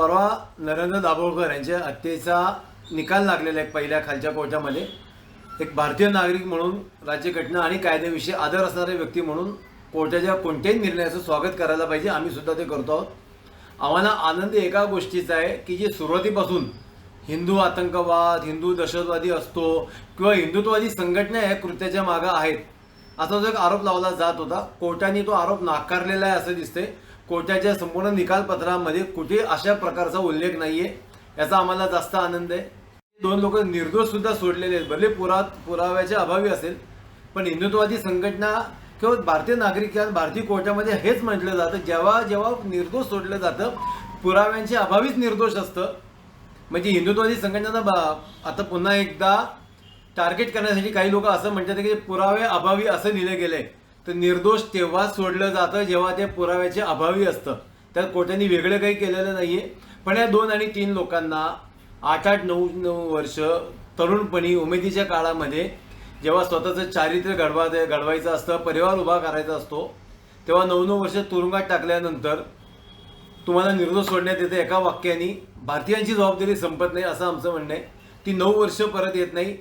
परवा नरेंद्र दाभोळकर यांच्या हत्येचा निकाल लागलेला आहे पहिल्या खालच्या कोर्टामध्ये. एक भारतीय नागरिक म्हणून राज्यघटना आणि कायद्याविषयी आदर असणारे व्यक्ती म्हणून कोर्टाच्या कोणत्याही निर्णयाचं स्वागत करायला पाहिजे आम्ही सुद्धा ते करतो आहोत. आम्हाला आनंद एका गोष्टीचा आहे की जे सुरुवातीपासून हिंदू आतंकवाद हिंदू दहशतवादी असतो किंवा हिंदुत्ववादी संघटना या कृत्याच्या मागं आहेत असा जो एक आरोप लावला जात होता कोर्टाने तो आरोप नाकारलेला आहे असं दिसते कोर्टाच्या संपूर्ण निकालपत्रामध्ये कुठे अशा प्रकारचा उल्लेख नाहीये याचा आम्हाला जास्त आनंद आहे. दोन लोक निर्दोष सुद्धा सोडलेले आहेत. भले पुरा पुराव्याच्या अभावी असेल पण हिंदुत्ववादी संघटना किंवा भारतीय नागरिक किंवा भारतीय कोर्टामध्ये हेच म्हटलं जातं. जेव्हा जेव्हा निर्दोष सोडलं जातं पुराव्यांच्या अभावीच निर्दोष असतं. म्हणजे हिंदुत्ववादी संघटना बा- आता पुन्हा एकदा टार्गेट करण्यासाठी काही लोक असं म्हणतात की पुरावे अभावी असं लिहिलं गेलंय तर निर्दोष तेव्हा सोडलं जातं जेव्हा ते पुराव्याचे अभावी असतं. त्यात कोर्टाने वेगळं काही केलेलं नाहीये. पण या दोन आणि तीन लोकांना आठ आठ नऊ नऊ वर्ष तरुणपणी उमेदीच्या काळामध्ये जेव्हा स्वतःचं चारित्र्य घडवा घडवायचं असतं परिवार उभा करायचा असतो तेव्हा नऊ नऊ वर्ष तुरुंगात टाकल्यानंतर तुम्हाला निर्दोष सोडण्यात येते एका वाक्याने भारतीयांची जबाबदारी संपत नाही असं आमचं म्हणणं आहे. ती नऊ वर्ष परत येत नाही.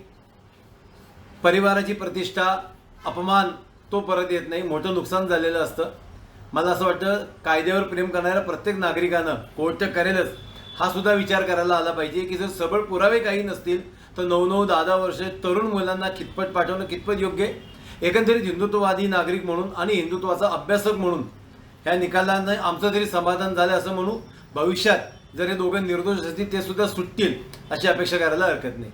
परिवाराची प्रतिष्ठा अपमान तो परत येत नाही. मोठं नुकसान झालेलं असतं. मला असं वाटतं कायद्यावर प्रेम करणाऱ्या प्रत्येक नागरिकानं कोर्ट करेलच हा सुद्धा विचार करायला आला पाहिजे की जर सबळ पुरावे काही नसतील तर नऊ नऊ दहा दहा वर्ष तरुण मुलांना कितपत पाठवणं कितपत योग्य. एकंदरीत हिंदुत्ववादी नागरिक म्हणून आणि हिंदुत्वाचा अभ्यासक म्हणून ह्या निकालानं आमचं तरी समाधान झालं असं म्हणू भविष्यात जर हे दोघं निर्दोष असतील ते सुद्धा सुटतील अशी अपेक्षा करायला हरकत नाही.